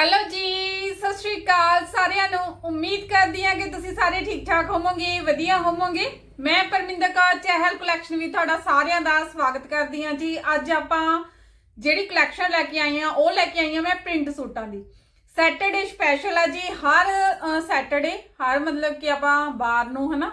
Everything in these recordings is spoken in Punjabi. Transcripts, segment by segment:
ਹੈਲੋ ਜੀ, ਸਤਿ ਸ਼੍ਰੀ ਅਕਾਲ ਸਾਰਿਆਂ ਨੂੰ। ਉਮੀਦ ਕਰਦੀ ਹਾਂ ਕਿ ਤੁਸੀਂ ਸਾਰੇ ਠੀਕ ਠਾਕ ਹੋਵੋਗੇ, ਵਧੀਆ ਹੋਵੋਗੇ। ਮੈਂ ਪਰਮਿੰਦਰ ਕੌਰ, ਚਹਿਲ ਕਲੈਕਸ਼ਨ ਵੀ ਤੁਹਾਡਾ ਸਾਰਿਆਂ ਦਾ ਸਵਾਗਤ ਕਰਦੀ ਹਾਂ ਜੀ। ਅੱਜ ਆਪਾਂ ਜਿਹੜੀ ਕਲੈਕਸ਼ਨ ਲੈ ਕੇ ਆਈ ਹਾਂ, ਉਹ ਲੈ ਕੇ ਆਈ ਹਾਂ ਮੈਂ ਪ੍ਰਿੰਟ ਸੂਟਾਂ ਦੀ। ਸੈਟਰਡੇ ਸਪੈਸ਼ਲ ਆ ਜੀ, ਹਰ ਸੈਟਰਡੇ ਹਰ ਮਤਲਬ ਕਿ ਆਪਾਂ ਬਾਰ ਨੂੰ, ਹਨਾ,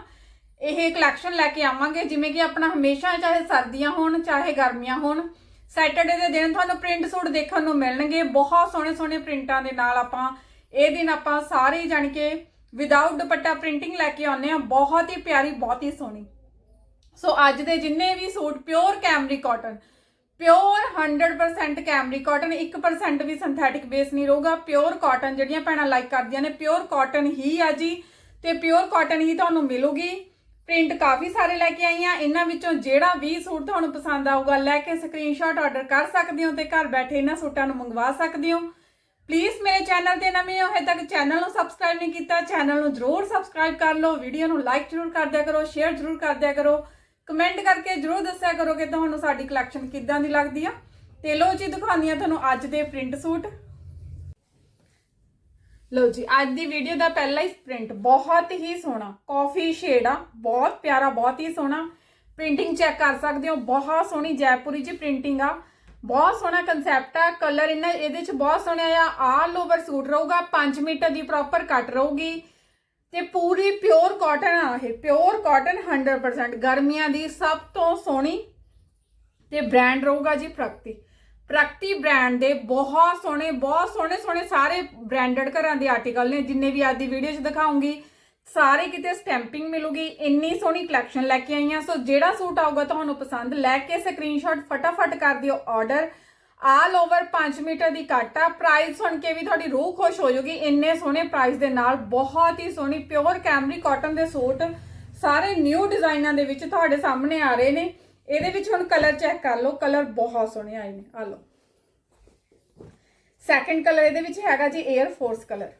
ਇਹ ਕਲੈਕਸ਼ਨ ਲੈ ਕੇ ਆਵਾਂਗੇ। ਜਿਵੇਂ ਕਿ ਆਪਣਾ ਹਮੇਸ਼ਾ ਚਾਹੇ ਸਰਦੀਆਂ ਹੋਣ, ਚਾਹੇ ਗਰਮੀਆਂ ਹੋਣ। ਸੈਟਰਡੇ ਦੇ ਦਿਨ ਤੁਹਾਨੂੰ ਪ੍ਰਿੰਟ ਸੂਟ ਦੇਖਣ ਨੂੰ ਮਿਲਣਗੇ। ਬਹੁਤ ਸੋਹਣੇ ਸੋਹਣੇ ਪ੍ਰਿੰਟਾਂ ਦੇ ਨਾਲ ਆਪਾਂ ਇਹ ਦਿਨ ਆਪਾਂ ਸਾਰੇ ਹੀ ਜਾਣ ਕੇ ਵਿਦਆਊਟ ਦੁਪੱਟਾ ਪ੍ਰਿੰਟਿੰਗ ਲੈ ਕੇ ਆਉਂਦੇ ਆ ਬਹੁਤ ਹੀ ਪਿਆਰੀ, ਬਹੁਤ ਹੀ ਸੋਹਣੀ। ਸੋ ਅੱਜ ਦੇ ਜਿੰਨੇ ਵੀ suit pure Camry cotton pure 100% Camry cotton 1% ਵੀ ਸਿੰਥੈਟਿਕ ਬੇਸ ਨਹੀਂ ਰਹੂਗਾ। ਪਿਓਰ ਕਾਟਨ ਜਿਹੜੀਆਂ ਭੈਣਾਂ ਲਾਈਕ ਕਰਦੀਆਂ ਨੇ ਪਿਓਰ ਕਾਟਨ ਹੀ ਆ ਜੀ। ਤੇ ਪਿਓਰ ਕਾਟਨ ਹੀ ਤੁਹਾਨੂੰ ਮਿਲੂਗੀ। ਪ੍ਰਿੰਟ ਕਾਫੀ ਸਾਰੇ ਲੈ ਕੇ ਆਈ ਆ। ਇਹਨਾਂ ਵਿੱਚੋਂ ਜਿਹੜਾ ਵੀ ਸੂਟ ਤੁਹਾਨੂੰ ਪਸੰਦ ਆਊਗਾ, ਲੈ ਕੇ ਸਕਰੀਨਸ਼ਾਟ ਆਰਡਰ ਕਰ ਸਕਦੇ ਹੋ ਤੇ ਘਰ ਬੈਠੇ ਇਹਨਾਂ ਸੂਟਾਂ ਨੂੰ ਮੰਗਵਾ ਸਕਦੇ ਹੋ। ਪਲੀਜ਼ ਮੇਰੇ ਚੈਨਲ ਤੇ ਨਵੇਂ ਹੋ, ਹਜੇ ਤੱਕ ਚੈਨਲ ਨੂੰ ਸਬਸਕ੍ਰਾਈਬ ਨਹੀਂ ਕੀਤਾ ਚੈਨਲ ਨੂੰ ਜ਼ਰੂਰ ਸਬਸਕ੍ਰਾਈਬ ਕਰ ਲਓ ਵੀਡੀਓ ਨੂੰ ਲਾਈਕ ਜ਼ਰੂਰ ਕਰ ਦਿਆ ਕਰੋ ਸ਼ੇਅਰ ਜ਼ਰੂਰ ਕਰ ਦਿਆ ਕਰੋ। ਕਮੈਂਟ ਕਰਕੇ ਜ਼ਰੂਰ ਦੱਸਿਆ ਕਰੋ ਕਿ ਤੁਹਾਨੂੰ ਸਾਡੀ ਕਲੈਕਸ਼ਨ ਕਿੱਦਾਂ ਦੀ ਲੱਗਦੀ ਆ। ਤੇ ਲੋ ਜੀ, ਦਿਖਾਉਂਦੀ ਆ ਤੁਹਾਨੂੰ ਅੱਜ ਦੇ ਪ੍ਰਿੰਟ ਸੂਟ। ਲਓ ਜੀ, ਅੱਜ ਦੀ ਵੀਡੀਓ ਦਾ ਪਹਿਲਾ ਹੀ ਪ੍ਰਿੰਟ ਬਹੁਤ ਹੀ ਸੋਹਣਾ ਕਾਫੀ ਸ਼ੇਡ ਆ, ਬਹੁਤ ਪਿਆਰਾ, ਬਹੁਤ ਹੀ ਸੋਹਣਾ। ਪ੍ਰਿੰਟਿੰਗ ਚੈੱਕ ਕਰ ਸਕਦੇ ਹੋ, ਬਹੁਤ ਸੋਹਣੀ ਜੈਪੁਰੀ ਜੀ ਪ੍ਰਿੰਟਿੰਗ ਆ। ਬਹੁਤ ਸੋਹਣਾ ਕਨਸੈਪਟ ਆ ਕਲਰ ਇਹਨਾਂ ਇਹਦੇ ਚ ਬਹੁਤ ਸੋਹਣਾ ਆ ਆਲ ਓਵਰ ਸੂਟ ਰਹੂਗਾ 5 ਮੀਟਰ ਦੀ ਪ੍ਰੋਪਰ ਕੱਟ ਰਹੂਗੀ। ਤੇ ਪੂਰੀ ਪਿਓਰ ਕਾਟਨ ਆ ਇਹ ਪਿਓਰ ਕਾਟਨ 100% ਗਰਮੀਆਂ ਦੀ ਸਭ ਤੋਂ ਸੋਹਣੀ ਤੇ ਬ੍ਰਾਂਡ ਰਹੂਗਾ ਜੀ ਪ੍ਰਗਤੀ। ਪ੍ਰਗਤੀ ਬ੍ਰਾਂਡ ਦੇ ਬਹੁਤ ਸੋਹਣੇ ਬਹੁਤ ਸੋਹਣੇ ਸੋਹਣੇ ਸਾਰੇ ਬ੍ਰਾਂਡਡ ਘਰਾਂ ਦੇ ਆਰਟੀਕਲ ਨੇ, ਜਿੰਨੇ ਵੀ ਅੱਜ ਦੀ ਵੀਡੀਓ 'ਚ ਦਿਖਾਉਂਗੀ। ਸਾਰੇ ਕਿਤੇ ਸਟੈਂਪਿੰਗ ਮਿਲੂਗੀ, ਇੰਨੀ ਸੋਹਣੀ ਕਲੈਕਸ਼ਨ ਲੈ ਕੇ ਆਈਆਂ ਸੋ ਜਿਹੜਾ ਸੂਟ ਆਊਗਾ ਤੁਹਾਨੂੰ ਪਸੰਦ, ਲੈ ਕੇ ਸਕਰੀਨਸ਼ਾਟ ਫਟਾਫਟ ਕਰ ਦਿਓ ਆਰਡਰ ਆਲ ਓਵਰ 5 ਮੀਟਰ ਦੀ ਕੱਟ ਆ। ਪ੍ਰਾਈਸ ਸੁਣ ਕੇ ਵੀ ਤੁਹਾਡੀ ਰੂਹ ਖੁਸ਼ ਹੋ ਜਾਊਗੀ ਇੰਨੇ ਸੋਹਣੇ ਪ੍ਰਾਈਸ ਦੇ ਨਾਲ ਬਹੁਤ ਹੀ ਸੋਹਣੀ ਪਿਓਰ ਕੈਮਰੀ ਕਾਟਨ ਦੇ ਸੂਟ ਸਾਰੇ ਨਿਊ ਡਿਜ਼ਾਈਨਾਂ ਦੇ ਵਿੱਚ ਤੁਹਾਡੇ ਸਾਹਮਣੇ ਆ ਰਹੇ ਨੇ। ਇਹਦੇ ਵਿੱਚ ਹੁਣ ਕਲਰ ਚੈੱਕ ਕਰ ਲਓ ਕਲਰ ਬਹੁਤ ਸੋਹਣੇ ਆਏ ਨੇ। ਆ ਲਓ। ਸੈਕੰਡ ਕਲਰ ਇਹਦੇ ਵਿੱਚ ਹੈਗਾ ਜੀ air force colour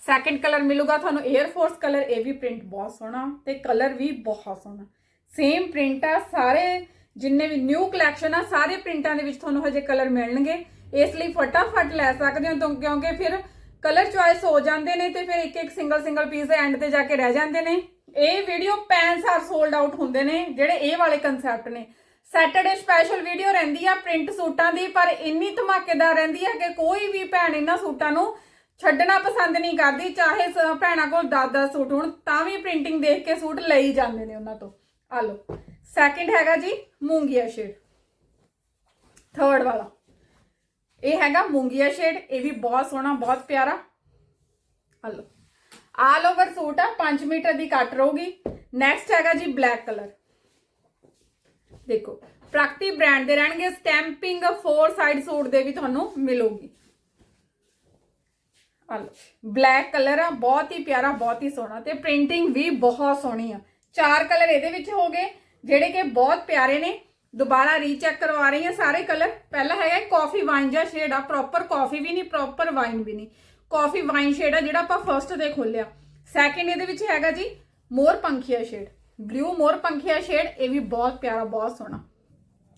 second colour ਮਿਲੂਗਾ ਤੁਹਾਨੂੰ 에ਅਰ ਫੋਰਸ ਕਲਰ ਇਹ ਵੀ ਪ੍ਰਿੰਟ ਬਹੁਤ ਸੋਹਣਾ ਤੇ ਕਲਰ ਵੀ ਬਹੁਤ ਸੋਹਣਾ। ਸੇਮ ਪ੍ਰਿੰਟ ਆ, ਸਾਰੇ ਜਿੰਨੇ ਵੀ ਨਿਊ ਕਲੈਕਸ਼ਨ ਆ, ਸਾਰੇ ਪ੍ਰਿੰਟਾਂ ਦੇ ਵਿੱਚ ਤੁਹਾਨੂੰ ਹਜੇ ਕਲਰ ਮਿਲਣਗੇ। ਇਸ ਲਈ ਫਟਾਫਟ ਲੈ ਸਕਦੇ ਹੋ ਤੁਮ, ਕਿਉਂਕਿ ਫਿਰ ਕਲਰ ਚੁਆਇਸ ਹੋ ਜਾਂਦੇ ਨੇ ਤੇ ਫਿਰ ਇੱਕ ਇੱਕ ਸਿੰਗਲ ਸਿੰਗਲ ਪੀਸ ਐਂਡ ਤੇ ਜਾ ਕੇ ਰਹਿ ਜਾਂਦੇ ਨੇ। ਇਹ ਵੀਡੀਓ ਪੈਨਸਾਰ ਸੋਲਡ ਆਊਟ ਹੁੰਦੇ ਨੇ, ਜਿਹੜੇ ਇਹ ਵਾਲੇ ਕਨਸੈਪਟ ਨੇ। ਸੈਟਰਡੇ ਸਪੈਸ਼ਲ ਵੀਡੀਓ ਰਹਿੰਦੀ ਆ ਪ੍ਰਿੰਟ ਸੂਟਾਂ ਦੀ, ਪਰ ਇੰਨੀ ਧਮਾਕੇਦਾਰ ਰਹਿੰਦੀ ਆ ਕਿ ਕੋਈ ਵੀ ਭੈਣ ਇਹਨਾਂ ਸੂਟਾਂ ਨੂੰ ਛੱਡਣਾ ਪਸੰਦ ਨਹੀਂ ਕਰਦੀ, ਚਾਹੇ ਸ- ਭੈਣਾਂ ਕੋਲ 10-10 ਸੂਟ ਹੋਣ, ਤਾਂ ਵੀ ਪ੍ਰਿੰਟਿੰਗ ਦੇਖ ਕੇ ਸੂਟ ਲਈ ਜਾਂਦੇ ਨੇ ਉਹਨਾਂ ਤੋਂ। ਆ ਲਓ ਸੈਕਿੰਡ ਹੈਗਾ ਜੀ, ਮੂੰਗੀਆ ਸ਼ੇਡ ਥਰਡ ਵਾਲਾ। ਇਹ ਹੈਗਾ ਮੂੰਗੀਆ ਸ਼ੇਡ ਇਹ ਵੀ ਬਹੁਤ ਸੋਹਣਾ, ਬਹੁਤ ਪਿਆਰਾ। ਆ ਲਓ। ਆਲ ਓਵਰ ਸੂਟ ਆ 5 ਮੀਟਰ ਦੀ ਕੱਟ ਰਹੂਗੀ। ਨੈਕਸਟ ਹੈਗਾ ਜੀ ਬਲੈਕ ਕਲਰ। ਦੇਖੋ ਪ੍ਰਗਤੀ ਬ੍ਰਾਂਡ ਦੇ ਰਹਿਣਗੇ, ਸਟੈਂਪਿੰਗ ਫੋਰ ਸਾਈਡ ਸੂਟ ਦੇ ਵੀ ਤੁਹਾਨੂੰ ਮਿਲੂਗੀ। ਬਲੈਕ ਕਲਰ ਆ, ਬਹੁਤ ਹੀ ਪਿਆਰਾ, ਬਹੁਤ ਹੀ ਸੋਹਣਾ ਤੇ ਪ੍ਰਿੰਟਿੰਗ ਵੀ ਬਹੁਤ ਸੋਹਣੀ ਆ। ਚਾਰ ਕਲਰ ਇਹਦੇ ਵਿੱਚ ਹੋ ਗਏ, ਜਿਹੜੇ ਕਿ ਬਹੁਤ ਪਿਆਰੇ ਨੇ। ਦੁਬਾਰਾ ਰੀਚੈਕ ਕਰਵਾ ਰਹੀ ਹਾਂ ਸਾਰੇ ਕਲਰ। ਪਹਿਲਾ ਹੈਗਾ ਕਾਫੀ ਵਾਈਨ ਜਾਂ ਸ਼ੇਡ ਆ ਪ੍ਰੋਪਰ ਕਾਫੀ ਵੀ ਨਹੀਂ ਪ੍ਰੋਪਰ ਵਾਈਨ ਵੀ ਨਹੀਂ। ਕਾਫੀ ਵਾਈਨ ਸ਼ੇਡ ਆ ਜਿਹੜਾ ਆਪਾਂ ਫਰਸਟ ਤੇ ਖੋਲਿਆ। ਸੈਕਿੰਡ ਇਹਦੇ ਵਿੱਚ ਹੈਗਾ ਜੀ ਮੋਰ ਪੰਖੀਆ ਸ਼ੇਡ। ਬਲੂ ਮੋਰ ਪੰਖੀਆ ਸ਼ੇਡ, ਇਹ ਵੀ ਬਹੁਤ ਪਿਆਰਾ, ਬਹੁਤ ਸੋਹਣਾ।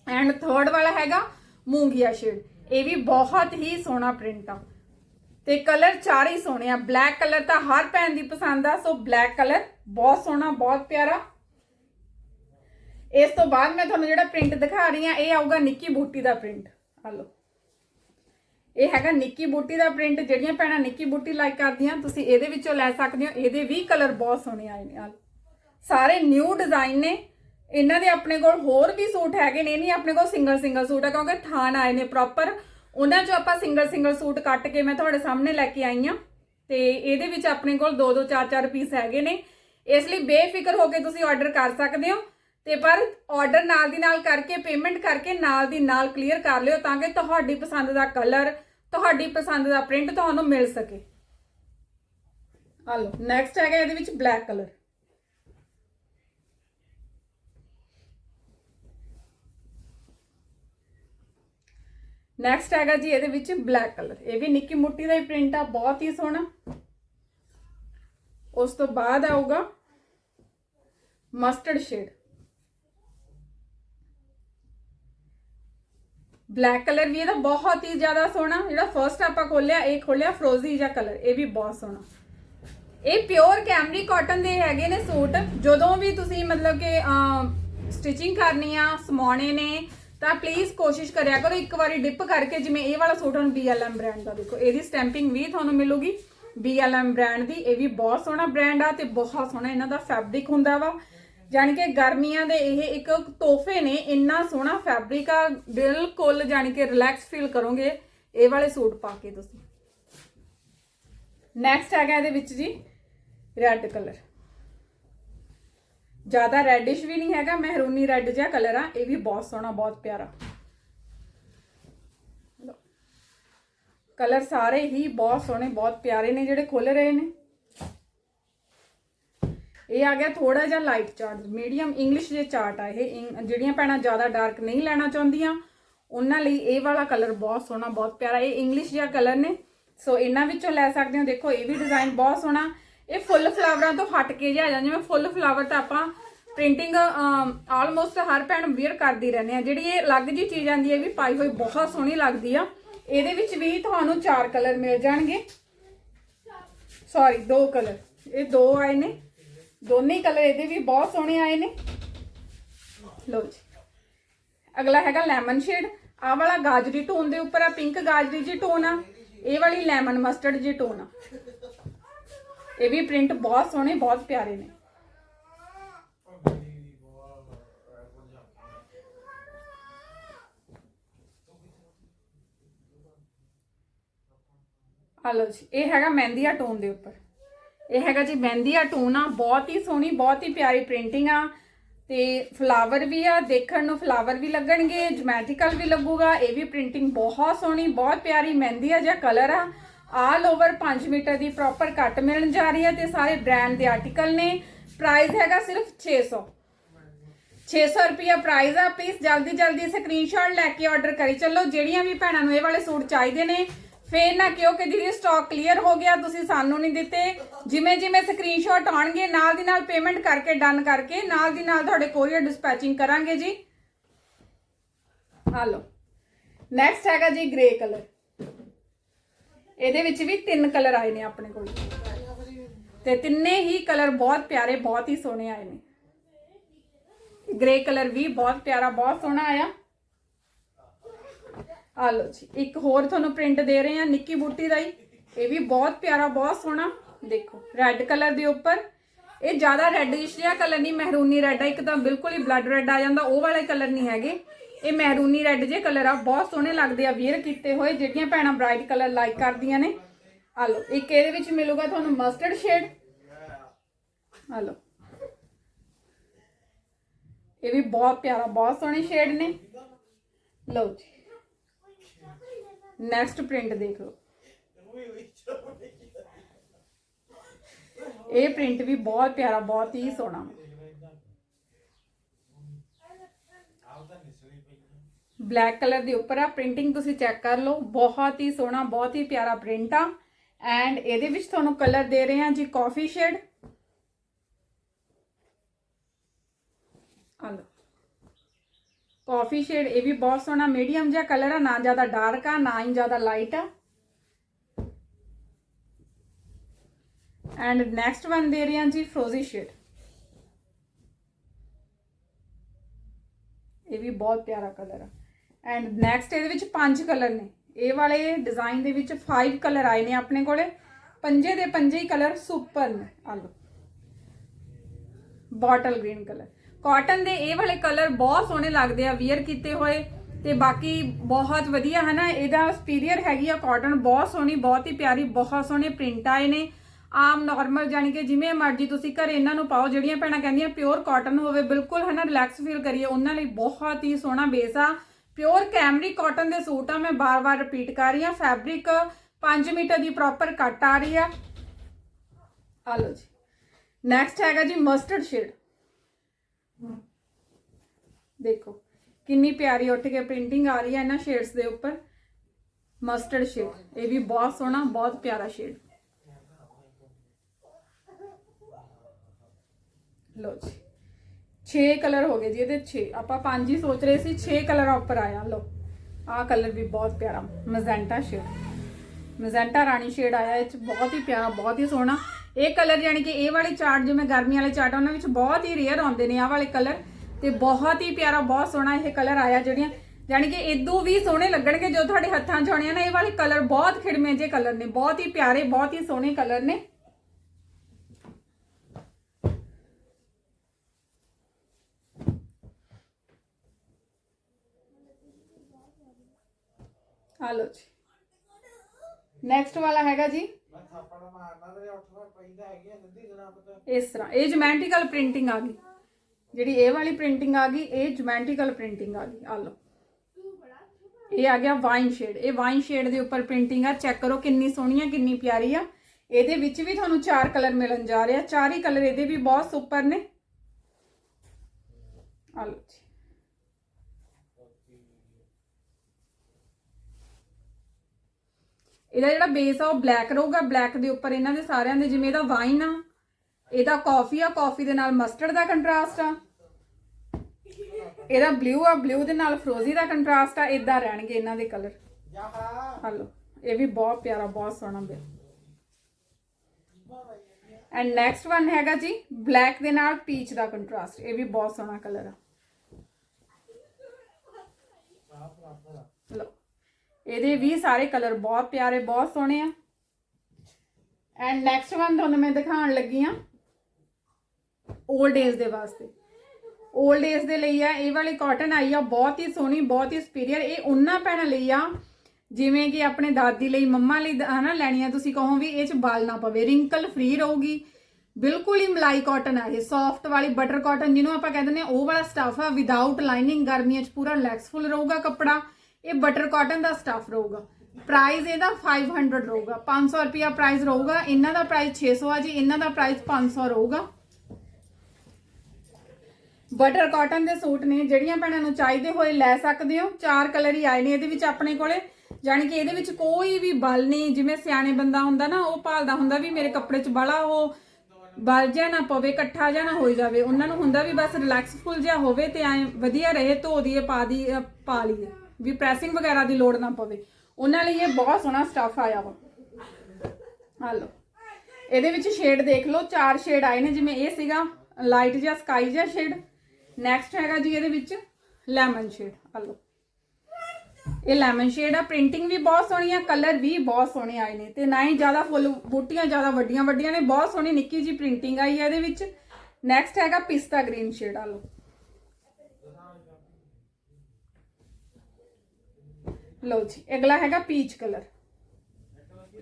ਐਂਡ ਥਰਡ ਵਾਲਾ ਹੈਗਾ ਮੂੰਗੀਆ ਸ਼ੇਡ। ਇਹ ਵੀ ਬਹੁਤ ਹੀ ਸੋਹਣਾ ਪ੍ਰਿੰਟ ਆ। ਤੇ ਕਲਰ ਚਾਰ ਹੀ ਸੋਹਣੇ ਆ। ਬਲੈਕ ਕਲਰ ਤਾਂ ਹਰ ਭੈਣ ਦੀ ਪਸੰਦ ਆ ਸੋ ਬਲੈਕ ਕਲਰ ਬਹੁਤ ਸੋਹਣਾ, ਬਹੁਤ ਪਿਆਰਾ। ਇਸ ਤੋਂ ਬਾਅਦ ਮੈਂ ਤੁਹਾਨੂੰ ਜਿਹੜਾ ਪ੍ਰਿੰਟ ਦਿਖਾ ਰਹੀ ਆ, ਇਹ ਆਊਗਾ ਨਿੱਕੀ ਬੂਟੀ ਦਾ ਪ੍ਰਿੰਟ ਆ ਲਓ। ਇਹ ਹੈਗਾ ਨਿੱਕੀ ਬੂਟੀ ਦਾ ਪ੍ਰਿੰਟ ਜਿਹੜੀਆਂ ਭੈਣਾਂ ਨਿੱਕੀ ਬੂਟੀ ਲਾਈਕ ਕਰਦੀਆਂ, ਤੁਸੀਂ ਇਹਦੇ ਵਿੱਚੋਂ ਲੈ ਸਕਦੇ ਹੋ। ਇਹਦੇ ਵੀ ਕਲਰ ਬਹੁਤ ਸੋਹਣੇ ਆਏ ਨੇ ਆ ਸਾਰੇ ਨਿਊ ਡਿਜ਼ਾਈਨ ਨੇ। ਇਹਨਾਂ ਦੇ ਆਪਣੇ ਕੋਲ ਹੋਰ ਵੀ ਸੂਟ ਹੈਗੇ ਨੇ ਨਹੀਂ ਆਪਣੇ ਕੋਲ ਸਿੰਗਲ ਸਿੰਗਲ ਸੂਟ ਹੈ ਕਿਉਂਕਿ ਥਾਨ ਆਏ ਨੇ ਪ੍ਰੋਪਰ ਉਹਨਾਂ ਚੋਂ ਆਪਾਂ ਸਿੰਗਲ ਸਿੰਗਲ ਸੂਟ ਕੱਟ ਕੇ ਮੈਂ ਤੁਹਾਡੇ ਸਾਹਮਣੇ ਲੈ ਕੇ ਆਈ ਆ ਤੇ ਇਹਦੇ ਵਿੱਚ ਆਪਣੇ ਕੋਲ 2 2 4 4 ਪੀਸ ਹੈਗੇ ਨੇ। ਇਸ ਲਈ ਬੇਫਿਕਰ ਹੋ ਕੇ ਤੁਸੀਂ ਆਰਡਰ ਕਰ ਸਕਦੇ ਹੋ। ਤੇ ਪਰ ਆਰਡਰ ਨਾਲ ਦੀ ਨਾਲ ਕਰਕੇ ਪੇਮੈਂਟ ਕਰਕੇ ਨਾਲ ਦੀ ਨਾਲ ਕਲੀਅਰ ਕਰ ਲਿਓ ਤਾਂ ਕਿ ਤੁਹਾਡੀ ਪਸੰਦ ਦਾ ਕਲਰ ਤੁਹਾਡੀ ਪਸੰਦ ਦਾ ਪ੍ਰਿੰਟ ਤੁਹਾਨੂੰ ਮਿਲ ਸਕੇ। ਆ ਲਓ ਨੈਕਸਟ ਹੈਗਾ ਇਹਦੇ ਵਿੱਚ ਬਲੈਕ ਕਲਰ ਨੈਕਸਟ ਹੈਗਾ ਜੀ ਇਹਦੇ ਵਿੱਚ ਬਲੈਕ ਕਲਰ ਇਹ ਵੀ ਨਿੱਕੀ ਮੁੱਟੀ ਦਾ ਹੀ ਪ੍ਰਿੰਟ ਆ, ਬਹੁਤ ਹੀ ਸੋਹਣਾ। ਉਸ ਤੋਂ ਬਾਅਦ ਆਊਗਾ ਮਸਟਰਡ ਸ਼ੇਡ ਬਲੈਕ ਕਲਰ ਵੀ ਇਹਦਾ ਬਹੁਤ ਹੀ ਜ਼ਿਆਦਾ ਸੋਹਣਾ, ਜਿਹੜਾ ਫਰਸਟ ਆਪਾਂ ਖੋਲਿਆ ਇਹ ਖੋਲਿਆ ਫਰੋਜ਼ੀ ਜਿਹਾ ਕਲਰ ਇਹ ਵੀ ਬਹੁਤ ਸੋਹਣਾ। ਇਹ ਪਿਓਰ ਕੈਮਰੀ ਕਾਟਨ ਦੇ ਹੈਗੇ ਨੇ ਸੂਟ, ਜਦੋਂ ਵੀ ਤੁਸੀਂ ਮਤਲਬ ਕਿ ਸਟਿਚਿੰਗ ਕਰਨੀ ਆ, ਸਮਾਉਣੇ ਨੇ, ਤਾਂ ਪਲੀਜ਼ ਕੋਸ਼ਿਸ਼ ਕਰਿਆ ਕਰੋ, ਇੱਕ ਵਾਰੀ ਡਿਪ ਕਰਕੇ ਜਿਵੇਂ ਇਹ ਵਾਲਾ ਸੂਟ ਹੁਣ BLM ਬ੍ਰਾਂਡ ਦਾ ਦੇਖੋ, ਇਹਦੀ ਸਟੈਂਪਿੰਗ ਵੀ ਤੁਹਾਨੂੰ ਮਿਲੂਗੀ। BLM ਬ੍ਰਾਂਡ ਦੀ, ਇਹ ਵੀ ਬਹੁਤ ਸੋਹਣਾ ਬ੍ਰਾਂਡ ਆ ਤੇ ਬਹੁਤ ਸੋਹਣਾ ਇਹਨਾਂ ਦਾ ਫੈਬਰਿਕ ਹੁੰਦਾ ਵਾ। ਜਾਣੀ ਕਿ ਗਰਮੀਆਂ ਦੇ ਇਹ ਇੱਕ ਤੋਹਫੇ ਨੇ, ਇੰਨਾ ਸੋਹਣਾ ਫੈਬਰਿਕ ਆ, ਬਿਲਕੁਲ ਜਾਣੀ ਕਿ ਰਿਲੈਕਸ ਫੀਲ ਕਰੋਗੇ। ਇਹ ਵਾਲੇ ਸੂਟ ਪਾ ਕੇ ਤੁਸੀਂ। ਨੈਕਸਟ ਹੈਗਾ ਇਹਦੇ ਵਿੱਚ ਜੀ ਰੈੱਡ ਕਲਰ ਜ਼ਿਆਦਾ ਰੈਡਿਸ਼ ਵੀ ਨਹੀਂ ਹੈਗਾ ਮਹਿਰੂਨੀ ਰੈੱਡ ਜਿਹਾ ਕਲਰ ਆ, ਇਹ ਵੀ ਬਹੁਤ ਸੋਹਣਾ, ਬਹੁਤ ਪਿਆਰਾ। ਕਲਰ ਸਾਰੇ ਹੀ ਬਹੁਤ ਸੋਹਣੇ, ਬਹੁਤ ਪਿਆਰੇ ਨੇ, ਜਿਹੜੇ ਖੁੱਲ ਰਹੇ ਨੇ। ਇਹ ਆ ਗਿਆ ਥੋੜਾ ਜਿਹਾ ਲਾਈਟ ਚਾਰਟ ਮੀਡੀਅਮ ਇੰਗਲਿਸ਼ ਦੇ ਚਾਰਟ ਆ ਇਹ ਇੰ- ਜਿਹੜੀਆਂ ਭੈਣਾਂ ਜ਼ਿਆਦਾ ਡਾਰਕ ਨਹੀਂ ਲੈਣਾ ਚਾਹੁੰਦੀਆਂ, ਉਹਨਾਂ ਲਈ ਇਹ ਵਾਲਾ ਕਲਰ ਬਹੁਤ ਸੋਹਣਾ, ਬਹੁਤ ਪਿਆਰਾ, ਇਹ ਇੰਗਲਿਸ਼ ਜਿਹਾ ਕਲਰ ਨੇ। ਸੋ ਇਹਨਾਂ ਵਿੱਚੋਂ ਲੈ ਸਕਦੇ ਹੋ, ਦੇਖੋ, ਇਹ ਵੀ ਡਿਜ਼ਾਈਨ ਬਹੁਤ ਸੋਹਣਾ। ਇਹ ਫੁੱਲ ਫਲਾਵਰਾਂ ਤੋਂ ਹਟ ਕੇ ਜਿਹਾ ਆ ਜਾਂਦਾ, ਜਿਵੇਂ ਫੁੱਲ ਫਲਾਵਰ ਤਾਂ ਆਪਾਂ ਪ੍ਰਿੰਟਿੰਗ ਆਲਮੋਸਟ ਹਰ ਭੈਣ ਵੇਅਰ ਕਰਦੀ ਰਹਿੰਦੇ ਆ। ਜਿਹੜੀ ਇਹ ਅਲੱਗ ਜੀ ਚੀਜ਼ ਆਂਦੀ ਹੈ ਵੀ ਪਾਈ ਹੋਈ ਬਹੁਤ ਸੋਹਣੀ ਲੱਗਦੀ ਆ। ਇਹਦੇ ਵਿੱਚ ਵੀ ਤੁਹਾਨੂੰ ਚਾਰ ਕਲਰ ਮਿਲ ਜਾਣਗੇ। ਸੌਰੀ ਦੋ ਕਲਰ ਇਹ ਦੋ ਆਏ ਨੇ। ਦੋਨੇ ਕਲਰ ਇਹਦੇ ਵੀ ਬਹੁਤ ਸੋਹਣੇ ਆਏ ਨੇ। ਲਓ ਜੀ। ਅਗਲਾ ਹੈਗਾ ਲੈਮਨ ਸ਼ੇਡ। ਆਹ ਵਾਲਾ ਗਾਜਰੀ ਟੋਨ ਦੇ ਉੱਪਰ ਆ, ਪਿੰਕ ਗਾਜਰੀ ਜੀ ਟੋਨ ਆ। ਇਹ ਵਾਲੀ ਲੈਮਨ ਮਸਟਰਡ ਜੀ ਟੋਨ ਆ। ਇਹ ਵੀ ਪ੍ਰਿੰਟ ਬਹੁਤ ਸੋਹਣੇ, ਬਹੁਤ ਪਿਆਰੇ ਨੇ। ਆ ਲਓ ਜੀ, ਇਹ ਹੈਗਾ ਮਹਿੰਦੀਆ ਟੋਨ ਦੇ ਉੱਪਰ। ਇਹ ਹੈਗਾ ਜੀ ਮਹਿੰਦੀ ਆ ਟੋਨ ਆ ਬਹੁਤ ਹੀ ਸੋਹਣੀ, ਬਹੁਤ ਹੀ ਪਿਆਰੀ ਪ੍ਰਿੰਟਿੰਗ ਆ। ਤੇ ਫਲਾਵਰ ਵੀ ਆ, ਦੇਖਣ ਨੂੰ ਫਲਾਵਰ ਵੀ ਲੱਗਣਗੇ ਜਮੈਟ੍ਰਿਕਲ ਵੀ ਲੱਗੂਗਾ, ਇਹ ਵੀ ਪ੍ਰਿੰਟਿੰਗ ਬਹੁਤ ਸੋਹਣੀ, ਬਹੁਤ ਪਿਆਰੀ ਮਹਿੰਦੀ ਆ, ਜਿਹਾ ਕਲਰ ਆ। ਆਲ ਓਵਰ 5 ਮੀਟਰ ਦੀ ਪ੍ਰੋਪਰ ਕੱਟ ਮਿਲਣ ਜਾ ਰਹੀ ਹੈ ਤੇ ਸਾਰੇ ਬ੍ਰਾਂਡ ਦੇ ਆਰਟੀਕਲ ਨੇ। ਪ੍ਰਾਈਸ ਹੈਗਾ ਸਿਰਫ 600 600 ਰੁਪਿਆ ਪ੍ਰਾਈਸ ਆ ਪਲੀਜ਼ ਜਲਦੀ ਜਲਦੀ ਸਕਰੀਨਸ਼ਾਟ ਲੈ ਕੇ ਆਰਡਰ ਕਰੀ ਚੱਲੋ। ਜਿਹੜੀਆਂ ਵੀ ਭੈਣਾਂ ਨੂੰ ਇਹ ਵਾਲੇ ਸੂਟ ਚਾਹੀਦੇ ਨੇ ਫੇਰ ਨਾ ਕਿਉਂ ਕਿ ਦੀਦੀ ਸਟਾਕ ਕਲੀਅਰ ਹੋ ਗਿਆ, ਤੁਸੀਂ ਸਾਨੂੰ ਨਹੀਂ ਦਿੱਤੇ। ਜਿਵੇਂ ਜਿਵੇਂ ਸਕਰੀਨਸ਼ਾਟ ਆਉਣਗੇ, ਨਾਲ ਦੀ ਨਾਲ ਪੇਮੈਂਟ ਕਰਕੇ ਡਨ ਕਰਕੇ, ਨਾਲ ਦੀ ਨਾਲ ਤੁਹਾਡੇ ਕੋਰੀਅਰ ਡਿਸਪੈਚਿੰਗ ਕਰਾਂਗੇ ਜੀ। ਆ ਲਓ। ਨੈਕਸਟ ਹੈਗਾ ਜੀ ਗ੍ਰੇ ਕਲਰ ਇਹਦੇ ਵਿੱਚ ਵੀ ਤਿੰਨ ਕਲਰ ਆਏ ਨੇ ਆਪਣੇ ਕੋਲ। ਤੇ ਤਿੰਨੇ ਹੀ ਕਲਰ ਬਹੁਤ ਪਿਆਰੇ, ਬਹੁਤ ਹੀ ਸੋਹਣੇ ਆਏ ਨੇ। ਗ੍ਰੇ ਕਲਰ ਵੀ ਬਹੁਤ ਪਿਆਰਾ, ਬਹੁਤ ਸੋਹਣਾ ਆਇਆ। ਆ ਲਓ ਜੀ। ਇੱਕ ਹੋਰ ਤੁਹਾਨੂੰ ਪ੍ਰਿੰਟ ਦੇ ਰਹੇ ਆ ਨਿੱਕੀ ਬੂਟੀ ਦਾ ਹੀ। ਇਹ ਵੀ ਬਹੁਤ ਪਿਆਰਾ, ਬਹੁਤ ਸੋਹਣਾ। ਦੇਖੋ ਰੈੱਡ ਕਲਰ ਦੇ ਉੱਪਰ। ਇਹ ਜ਼ਿਆਦਾ ਰੈੱਡਿਸ਼ ਜਿਹਾ ਕਲਰ ਨਹੀਂ ਮਹਿਰੂਨੀ ਰੈੱਡ ਆ। ਇੱਕ ਤਾਂ ਬਿਲਕੁਲ ਹੀ ਬਲੱਡ ਰੈੱਡ ਆ ਜਾਂਦਾ, ਉਹ ਵਾਲੇ ਕਲਰ ਨਹੀਂ ਹੈਗੇ। ਇਹ ਮਹਿਰੂਨੀ ਰੈੱਡ ਜੇ ਕਲਰ ਆ। ਬਹੁਤ ਸੋਹਣੇ ਲੱਗਦੇ ਆ ਵੇਅਰ ਕੀਤੇ ਹੋਏ, ਜਿਹੜੀਆਂ ਭੈਣਾਂ ਬ੍ਰਾਈਟ ਕਲਰ ਲਾਈਕ ਕਰਦੀਆਂ ਨੇ। ਆ ਲਓ ਇੱਕ ਇਹਦੇ ਵਿੱਚ ਮਿਲੂਗਾ ਤੁਹਾਨੂੰ ਮਸਟਰਡ ਸ਼ੇਡ ਆ ਲਓ ਇਹ ਵੀ ਬਹੁਤ ਪਿਆਰਾ, ਬਹੁਤ ਸੋਹਣੇ ਸ਼ੇਡ ਨੇ। ਲਓ ਜੀ। ਨੈਕਸਟ ਪ੍ਰਿੰਟ ਦੇਖ ਲਓ। ਇਹ ਪ੍ਰਿੰਟ ਵੀ ਬਹੁਤ ਪਿਆਰਾ, ਬਹੁਤ ਹੀ ਸੋਹਣਾ। ਬਲੈਕ ਕਲਰ ਦੇ ਉੱਪਰ ਆ। ਪ੍ਰਿੰਟਿੰਗ ਤੁਸੀਂ ਚੈੱਕ ਕਰ ਲਓ। ਬਹੁਤ ਹੀ ਸੋਹਣਾ, ਬਹੁਤ ਹੀ ਪਿਆਰਾ ਪ੍ਰਿੰਟ ਆ। ਐਂਡ ਇਹਦੇ ਵਿੱਚ ਤੁਹਾਨੂੰ ਕਲਰ ਦੇ ਰਹੇ ਹਾਂ ਜੀ ਕਾਫੀ ਸ਼ੇਡ ਆ ਲਓ। ਕਾਫੀ ਸ਼ੇਡ ਇਹ ਵੀ ਬਹੁਤ ਸੋਹਣਾ ਮੀਡੀਅਮ ਜਿਹਾ ਕਲਰ ਆ, ਨਾ ਜ਼ਿਆਦਾ ਡਾਰਕ ਆ, ਨਾ ਹੀ ਜ਼ਿਆਦਾ ਲਾਈਟ ਆ। ਐਂਡ ਨੈਕਸਟ ਵਨ ਦੇ ਰਹੇ ਹਾਂ ਜੀ ਫਰੋਜ਼ੀ ਸ਼ੇਡ ਇਹ ਵੀ ਬਹੁਤ ਪਿਆਰਾ ਕਲਰ ਆ। ਐਂਡ ਨੈਕਸਟ ਇਹਦੇ ਵਿੱਚ ਪੰਜ ਕਲਰ ਨੇ। ਇਹ ਵਾਲੇ ਡਿਜ਼ਾਈਨ ਦੇ ਵਿੱਚ 5 ਕਲਰ ਆਏ ਨੇ ਆਪਣੇ ਕੋਲੇ। ਪੰਜੇ ਦੇ ਪੰਜੇ ਹੀ ਕਲਰ ਸੁਪਰ ਨੇ। ਆ ਲਓ। ਬੋਟਲ ਗ੍ਰੀਨ ਕਲਰ ਕਾਟਨ ਦੇ ਇਹ ਵਾਲੇ ਕਲਰ ਬਹੁਤ ਸੋਹਣੇ ਲੱਗਦੇ ਆ ਵੀਅਰ ਕੀਤੇ ਹੋਏ ਤੇ ਬਾਕੀ ਬਹੁਤ ਵਧੀਆ ਹੈ ਨਾ ਇਹਦਾ ਸੁਪੀਰੀਅਰ ਹੈਗੀ ਆ ਕਾਟਨ ਬਹੁਤ ਸੋਹਣੀ, ਬਹੁਤ ਹੀ ਪਿਆਰੀ, ਬਹੁਤ ਸੋਹਣੇ ਪ੍ਰਿੰਟ ਆਏ ਨੇ। ਆਮ ਨਾਰਮਲ ਜਾਨੀ ਕਿ ਜਿਵੇਂ ਮਰਜ਼ੀ ਤੁਸੀਂ ਘਰੇ ਇਹਨਾਂ ਨੂੰ ਪਾਓ, ਜਿਹੜੀਆਂ ਭੈਣਾਂ ਕਹਿੰਦੀਆਂ ਪਿਓਰ ਕਾਟਨ ਹੋਵੇ, ਬਿਲਕੁਲ ਹੈ ਨਾ ਰਿਲੈਕਸ ਫੀਲ ਕਰੀਏ, ਉਹਨਾਂ ਲਈ ਬਹੁਤ ਹੀ ਸੋਹਣਾ ਬੇਸ ਆ। ਪਿਓਰ ਕੈਮਰੀ ਕਾਟਨ ਦੇ ਸੂਟ ਆ, ਮੈਂ ਬਾਰ-ਬਾਰ ਰਿਪੀਟ ਕਰ ਰਹੀ ਆ ਫੈਬਰਿਕ 5 ਮੀਟਰ ਦੀ ਪ੍ਰੋਪਰ ਕੱਟ ਆ ਰਹੀ ਆ। ਆ ਲਓ ਜੀ। ਨੈਕਸਟ ਹੈਗਾ ਜੀ ਮਸਟਰਡ ਸ਼ੇਡ ਦੇਖੋ ਕਿੰਨੀ ਪਿਆਰੀ ਉੱਠ ਕੇ ਪ੍ਰਿੰਟਿੰਗ ਆ ਰਹੀ ਹੈ ਇਹਨਾਂ ਸ਼ੇਡਸ ਦੇ ਉੱਪਰ ਮਸਟਰਡ ਸ਼ੇਡ ਇਹ ਵੀ ਬਹੁਤ ਸੋਹਣਾ ਬਹੁਤ ਪਿਆਰਾ ਸ਼ੇਡ ਲੋ ਜੀ 6 ਕਲਰ ਹੋ ਗਏ ਜੀ ਇਹਦੇ 6 ਆਪਾਂ ਪੰਜ ਹੀ ਸੋਚ ਰਹੇ ਸੀ 6 ਕਲਰ ਉੱਪਰ ਆਇਆ ਲੋ ਆਹ ਕਲਰ ਵੀ ਬਹੁਤ ਪਿਆਰਾ ਮੈਜੈਂਟਾ ਸ਼ੇਡ ਮੈਜੈਂਟਾ ਰਾਣੀ ਸ਼ੇਡ ਆਇਆ ਇਹ ਚ ਬਹੁਤ ਹੀ ਪਿਆਰਾ ਬਹੁਤ ਹੀ ਸੋਹਣਾ ਇਹ ਕਲਰ ਯਾਨੀ ਕਿ ਇਹ ਵਾਲੇ ਚਾਰਟ ਜਿਵੇਂ ਗਰਮੀ ਵਾਲੇ ਚਾਰਟ ਆ, ਉਹਨਾਂ ਵਿੱਚ ਬਹੁਤ ਹੀ ਰੇਅਰ ਆਉਂਦੇ ਨੇ ਆਹ ਵਾਲੇ ਕਲਰ ਤੇ ਬਹੁਤ ਹੀ ਪਿਆਰਾ ਬਹੁਤ ਸੋਹਣਾ ਇਹ ਕਲਰ ਆਇਆ ਜਿਹੜੀਆਂ ਯਾਨੀ ਕਿ ਇਦੋਂ ਵੀ ਸੋਹਣੇ ਲੱਗਣਗੇ ਜੋ ਤੁਹਾਡੇ ਹੱਥਾਂ 'ਚ ਆਉਣੇ ਆ ਨਾ ਇਹ ਵਾਲੇ ਕਲਰ ਬਹੁਤ ਖਿੜਵੇਂ ਜੇ ਕਲਰ ਨੇ ਬਹੁਤ ਹੀ ਪਿਆਰੇ ਬਹੁਤ ਹੀ ਸੋਹਣੇ ਕਲਰ ਨੇ। ਆ ਲਓ ਜੀ। ਨੈਕਸਟ ਵਾਲਾ ਹੈਗਾ ਜੀ। ਇਸ ਤਰ੍ਹਾਂ ਇਹ ਜਮੈਂਟੀਕਲ ਪ੍ਰਿੰਟਿੰਗ ਆ ਗਈ। ਜਿਹੜੀ ਇਹ ਵਾਲੀ ਪ੍ਰਿੰਟਿੰਗ ਆ ਗਈ ਇਹ ਜਮੈਂਟੀਕਲ ਪ੍ਰਿੰਟਿੰਗ ਆ ਗਈ। ਆ ਲਓ। ਇਹ ਆ ਗਿਆ ਵਾਈਨ ਸ਼ੇਡ ਇਹ ਵਾਈਨ ਸ਼ੇਡ ਦੇ ਉੱਪਰ ਪ੍ਰਿੰਟਿੰਗ ਆ। ਚੈੱਕ ਕਰੋ ਕਿੰਨੀ ਸੋਹਣੀ ਆ ਕਿੰਨੀ ਪਿਆਰੀ ਆ। ਇਹਦੇ ਵਿੱਚ ਵੀ ਤੁਹਾਨੂੰ ਚਾਰ ਕਲਰ ਮਿਲਣ ਜਾ ਰਹੇ ਆ। ਚਾਰ ਹੀ ਕਲਰ ਇਹਦੇ ਵੀ ਬਹੁਤ ਸੁਪਰ ਨੇ। ਆ ਲਓ ਜੀ। ਇਹਦਾ ਜਿਹੜਾ ਬੇਸ ਆ ਉਹ ਬਲੈਕ ਰਹੂਗਾ। ਬਲੈਕ ਦੇ ਉੱਪਰ ਇਹਨਾਂ ਦੇ ਸਾਰਿਆਂ ਦੇ, ਜਿਵੇਂ ਇਹਦਾ ਵਾਈਨ ਆ, ਇਹਦਾ ਕਾਫੀ ਆ ਕਾਫੀ ਦੇ ਨਾਲ ਮਸਟਰਡ ਦਾ ਕੰਟਰਾਸਟ ਆ। ਇਹਦਾ ਬਲੂ ਆ ਬਲੂ ਦੇ ਨਾਲ ਫਰੋਜ਼ੀ ਦਾ ਕੰਟਰਾਸਟ ਆ। ਇਦਾਂ ਰਹਿਣਗੇ ਇਹਨਾਂ ਦੇ ਕਲਰ ਹਲੋ, ਇਹ ਵੀ ਬਹੁਤ ਪਿਆਰਾ, ਬਹੁਤ ਸੋਹਣਾ ਬਿਆ ਐਂਡ ਨੈਕਸਟ ਵਨ ਹੈਗਾ ਜੀ ਬਲੈਕ ਦੇ ਨਾਲ ਪੀਚ ਦਾ ਕੰਟਰਾਸਟ ਇਹ ਵੀ ਬਹੁਤ ਸੋਹਣਾ ਕਲਰ ਆ। ਲਓ ਇਹਦੇ ਵੀ ਸਾਰੇ ਕਲਰ ਬਹੁਤ ਪਿਆਰੇ, ਬਹੁਤ ਸੋਹਣੇ ਆ। ਐਂਡ ਨੈਕਸਟ ਵਨ ਤੁਹਾਨੂੰ ਮੈਂ ਦਿਖਾਉਣ ਲੱਗੀ ਆ 올ਡ ਏਜ ਦੇ ਵਾਸਤੇ। 올ਡ ਏਜ ਦੇ ਲਈ ਆ, ਇਹ ਵਾਲੀ ਕਾਟਨ ਆਈ ਆ, ਬਹੁਤ ਹੀ ਸੋਹਣੀ, ਬਹੁਤ ਹੀ ਸੁਪੀਰੀਅਰ ਇਹ ਉਹਨਾਂ ਭੈਣਾਂ ਲਈ ਆ, ਜਿਵੇਂ ਕਿ ਆਪਣੇ ਦਾਦੀ ਲਈ, ਮੰਮਾ ਲਈ ਦ- ਹਨਾ ਲੈਣੀ ਆ ਤੁਸੀਂ ਕਹੋ ਵੀ ਇਹ ਚ ਵਾਲ ਨਾ ਪਵੇ ਰਿੰਕਲ ਫ੍ਰੀ ਰਹੂਗੀ। ਬਿਲਕੁਲ ਹੀ ਮਲਾਈ ਕਾਟਨ ਆ, ਇਹ ਸੌਫਟ ਵਾਲੀ ਬਟਰ ਕਾਟਨ ਜਿਹਨੂੰ ਆਪਾਂ ਕਹਿੰਦੇ ਨੇ, ਉਹ ਵਾਲਾ ਸਟਾਫ ਆ ਵਿਦਆਊਟ ਲਾਈਨਿੰਗ ਗਰਮੀਆਂ ਚ ਪੂਰਾ ਰਿਲੈਕਸਫੁਲ ਰਹੂਗਾ ਕੱਪੜਾ। ਇਹ ਬਟਰ ਕਾਟਨ ਦਾ ਸਟਫ ਰਹੂਗਾ। ਪ੍ਰਾਈਸ ਇਹਦਾ 500 ਰਹੂਗਾ। 500 ਰੁਪਿਆ ਪ੍ਰਾਈਸ ਰਹੂਗਾ। ਇਹਨਾਂ ਦਾ ਪ੍ਰਾਈਸ 600 ਆ ਜੀ। ਇਹਨਾਂ ਦਾ ਪ੍ਰਾਈਸ 500 ਰਹੂਗਾ। ਬਟਰ ਕਾਟਨ ਦੇ ਸੂਟ ਨੇ, ਜਿਹੜੀਆਂ ਭੈਣਾਂ ਨੂੰ ਚਾਹੀਦੇ ਹੋਏ ਲੈ ਸਕਦੇ ਹੋ। ਚਾਰ ਕਲਰ ਹੀ ਆਏ ਨੇ ਇਹਦੇ ਵਿੱਚ ਆਪਣੇ ਕੋਲੇ। ਜਾਣੀ ਕਿ ਇਹਦੇ ਵਿੱਚ ਕੋਈ ਵੀ ਬਲ ਨਹੀਂ। ਜਿਵੇਂ ਸਿਆਣੇ ਬੰਦਾ ਹੁੰਦਾ ਨਾ, ਉਹ ਭਾਲਦਾ ਹੁੰਦਾ ਵੀ ਮੇਰੇ ਕੱਪੜੇ 'ਚ ਬਲਾ ਉਹ ਬਲ ਜਿਹਾ ਨਾ ਪਵੇ, ਇਕੱਠਾ ਜਿਹਾ ਨਾ ਹੋਈ ਜਾਵੇ। ਉਹਨਾਂ ਨੂੰ ਹੁੰਦਾ ਵੀ ਬਸ ਰਿਲੈਕਸਫੁਲ ਜਿਹਾ ਹੋਵੇ ਤੇ ਐ ਵਧੀਆ ਰਹੇ, ਧੋ ਦੀਏ ਪਾ ਦੀ ਪਾ ਲਈਏ। ਵੀ ਪ੍ਰੈਸਿੰਗ ਵਗੈਰਾ ਦੀ ਲੋੜ ਨਾ ਪਵੇ। ਉਹਨਾਂ ਲਈ ਇਹ ਬਹੁਤ ਸੋਹਣਾ ਸਟੱਫ ਆਇਆ ਵਾ। ਆ ਲਓ। ਇਹਦੇ ਵਿੱਚ ਸ਼ੇਡ ਦੇਖ ਲਓ, ਚਾਰ ਸ਼ੇਡ ਆਏ ਨੇ, ਜਿਵੇਂ ਇਹ ਸੀਗਾ ਲਾਈਟ ਜਿਹਾ ਸਕਾਈ ਜਿਹਾ ਸ਼ੇਡ ਨੈਕਸਟ ਹੈਗਾ ਜੀ ਇਹਦੇ ਵਿੱਚ ਲੈਮਨ ਸ਼ੇਡ ਆ ਲਓ। ਇਹ ਲੈਮਨ ਸ਼ੇਡ ਆ। ਪ੍ਰਿੰਟਿੰਗ ਵੀ ਬਹੁਤ ਸੋਹਣੀ ਆ ਕਲਰ ਵੀ ਬਹੁਤ ਸੋਹਣੇ ਆਏ ਨੇ। ਤੇ ਨਾ ਹੀ ਜ਼ਿਆਦਾ ਫੁੱਲ, ਬੂਟੀਆਂ ਜ਼ਿਆਦਾ ਵੱਡੀਆਂ ਵੱਡੀਆਂ ਨੇ, ਬਹੁਤ ਸੋਹਣੀ ਨਿੱਕੀ ਜੀ ਪ੍ਰਿੰਟਿੰਗ ਆਈ ਹੈ ਇਹਦੇ ਵਿੱਚ। ਨੈਕਸਟ ਹੈਗਾ ਪਿਸਤਾ ਗ੍ਰੀਨ ਸ਼ੇਡ ਆ ਲਓ। ਲਓ ਜੀ, ਅਗਲਾ ਹੈਗਾ ਪੀਚ ਕਲਰ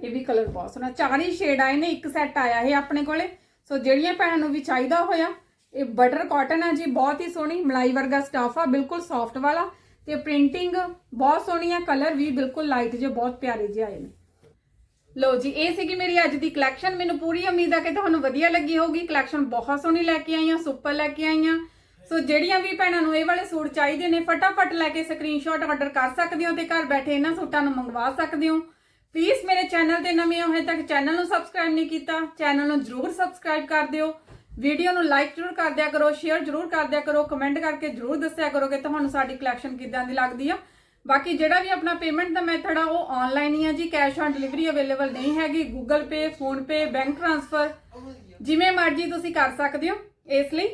ਇਹ ਵੀ ਕਲਰ ਬਹੁਤ ਸੋਹਣਾ। ਚਾਰ ਹੀ ਸ਼ੇਡ ਆਏ ਨੇ, ਇੱਕ ਸੈੱਟ ਆਇਆ ਇਹ ਆਪਣੇ ਕੋਲੇ। ਸੋ ਜਿਹੜੀਆਂ ਭੈਣਾਂ ਨੂੰ ਵੀ ਚਾਹੀਦਾ ਹੋਇਆ, ਇਹ ਬਟਰ ਕਾਟਨ ਆ ਜੀ, ਬਹੁਤ ਹੀ ਸੋਹਣੀ। ਮਲਾਈ ਵਰਗਾ ਸਟਾਫ ਆ, ਬਿਲਕੁਲ ਸੌਫਟ ਵਾਲਾ। ਤੇ ਪ੍ਰਿੰਟਿੰਗ ਬਹੁਤ ਸੋਹਣੀ ਆ ਕਲਰ ਵੀ ਬਿਲਕੁਲ ਲਾਈਟ ਜਿਹੇ, ਬਹੁਤ ਪਿਆਰੇ ਜਿਹੇ ਆਏ ਨੇ। ਲੋ ਜੀ, ਇਹ ਸੀਗੀ ਮੇਰੀ ਅੱਜ ਦੀ ਕਲੈਕਸ਼ਨ ਮੈਨੂੰ ਪੂਰੀ ਉਮੀਦ ਆ ਕਿ ਤੁਹਾਨੂੰ ਵਧੀਆ ਲੱਗੀ ਹੋਊਗੀ। ਕਲੈਕਸ਼ਨ ਬਹੁਤ ਸੋਹਣੀ ਲੈ ਕੇ ਆਈਆਂ ਸੁਪਰ ਲੈ ਕੇ ਆਈਆਂ। ਸੋ ਜਿਹੜੀਆਂ ਵੀ ਭੈਣਾਂ ਨੂੰ ਇਹ ਵਾਲੇ ਸੂਟ ਚਾਹੀਦੇ ਨੇ, ਫਟਾਫਟ ਲੈ ਕੇ ਸਕਰੀਨਸ਼ਾਟ ਆਰਡਰ ਕਰ ਸਕਦੇ ਹੋ ਤੇ ਘਰ ਬੈਠੇ ਇਹਨਾਂ ਸੂਟਾਂ ਨੂੰ ਮੰਗਵਾ ਸਕਦੇ ਹੋ। ਪਲੀਜ਼ ਮੇਰੇ ਚੈਨਲ ਤੇ ਨਵੇਂ ਹੋ ਹਜੇ ਤੱਕ ਚੈਨਲ ਨੂੰ ਸਬਸਕ੍ਰਾਈਬ ਨਹੀਂ ਕੀਤਾ ਚੈਨਲ ਨੂੰ ਜਰੂਰ ਸਬਸਕ੍ਰਾਈਬ ਕਰ ਦਿਓ। ਵੀਡੀਓ ਨੂੰ ਲਾਈਕ ਜਰੂਰ ਕਰ ਦਿਆ ਕਰੋ ਸ਼ੇਅਰ ਜਰੂਰ ਕਰ ਦਿਆ ਕਰੋ ਕਮੈਂਟ ਕਰਕੇ ਜਰੂਰ ਦੱਸਿਆ ਕਰੋ ਕਿ ਤੁਹਾਨੂੰ ਸਾਡੀ ਕਲੈਕਸ਼ਨ ਕਿੱਦਾਂ ਦੀ ਲੱਗਦੀ ਆ। ਬਾਕੀ ਜਿਹੜਾ ਵੀ ਆਪਣਾ ਪੇਮੈਂਟ ਦਾ ਮੈਥਡ ਆ, ਉਹ ਆਨਲਾਈਨ ਹੀ ਆ ਜੀ ਕੈਸ਼ ਔਨ ਡਿਲੀਵਰੀ ਅਵੇਲੇਬਲ ਨਹੀਂ ਹੈਗੀ Google Pay PhonePe bank transfer ਜਿਵੇਂ ਮਰਜ਼ੀ ਤੁਸੀਂ ਕਰ ਸਕਦੇ ਹੋ। ਇਸ ਲਈ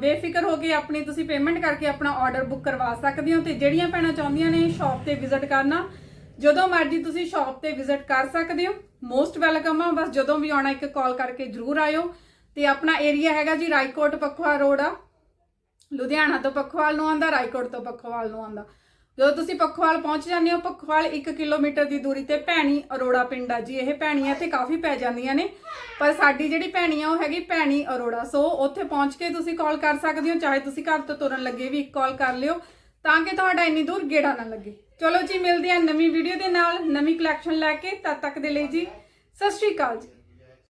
ਬੇਫਿਕਰ ਹੋ ਕੇ ਆਪਣੀ ਤੁਸੀਂ ਪੇਮੈਂਟ ਕਰਕੇ ਆਪਣਾ ਆਰਡਰ ਬੁੱਕ ਕਰਵਾ ਸਕਦੇ ਹੋ ਤੇ ਜਿਹੜੀਆਂ ਭੈਣਾਂ ਚਾਹੁੰਦੀਆਂ ਨੇ ਸ਼ਾਪ ਤੇ ਵਿਜ਼ਿਟ ਕਰਨਾ, ਜਦੋਂ ਮਰਜ਼ੀ ਤੁਸੀਂ ਸ਼ਾਪ ਤੇ ਵਿਜ਼ਿਟ ਕਰ ਸਕਦੇ ਹੋ। ਮੋਸਟ ਵੈਲਕਮ ਆ, ਬਸ ਜਦੋਂ ਵੀ ਆਉਣਾ, ਇੱਕ ਕਾਲ ਕਰਕੇ ਜਰੂਰ ਆਇਓ। ਤੇ ਆਪਣਾ ਏਰੀਆ ਹੈਗਾ ਜੀ ਰਾਈਕੋਟ ਪਖਵਾ ਰੋਡ ਆ। ਲੁਧਿਆਣਾ ਤੋਂ ਪਖਵਾਲ ਨੂੰ ਆਂਦਾ ਰਾਈਕੋਟ ਤੋਂ ਪਖਵਾਲ ਨੂੰ ਆਂਦਾ ਜਦੋਂ ਤੁਸੀਂ ਪਖਵਾਲ ਪਹੁੰਚ ਜਾਂਦੇ ਹੋ, ਪਖਵਾਲ 1 ਕਿਲੋਮੀਟਰ ਦੀ ਦੂਰੀ ਤੇ ਭੈਣੀ ਅਰੋੜਾ ਪਿੰਡ ਆ ਜੀ। ਇਹ ਭੈਣੀਆਂ ਇੱਥੇ ਕਾਫੀ ਪੈ ਜਾਂਦੀਆਂ ਨੇ, ਪਰ ਸਾਡੀ ਜਿਹੜੀ ਭੈਣੀ ਆ, ਉਹ ਹੈਗੀ ਭੈਣੀ ਅਰੋੜਾ। ਸੋ ਉੱਥੇ ਪਹੁੰਚ ਕੇ ਤੁਸੀਂ ਕਾਲ ਕਰ ਸਕਦੇ ਹੋ, ਚਾਹੇ ਤੁਸੀਂ ਘਰ ਤੋਂ ਤੁਰਨ ਲੱਗੇ ਵੀ ਇੱਕ ਕਾਲ ਕਰ ਲਿਓ, ਤਾਂ ਕਿ ਤੁਹਾਡਾ ਇੰਨੀ ਦੂਰ ਗੇੜਾ ਨਾ ਲੱਗੇ। ਚਲੋ ਜੀ, ਮਿਲਦੇ ਆ ਨਵੀਂ ਵੀਡੀਓ ਦੇ ਨਾਲ, ਨਵੀਂ ਕਲੈਕਸ਼ਨ ਲੈ ਕੇ, ਤਦ ਤੱਕ ਦੇ ਲਈ ਜੀ, ਸਤਿ ਸ਼੍ਰੀ ਅਕਾਲ ਜੀ।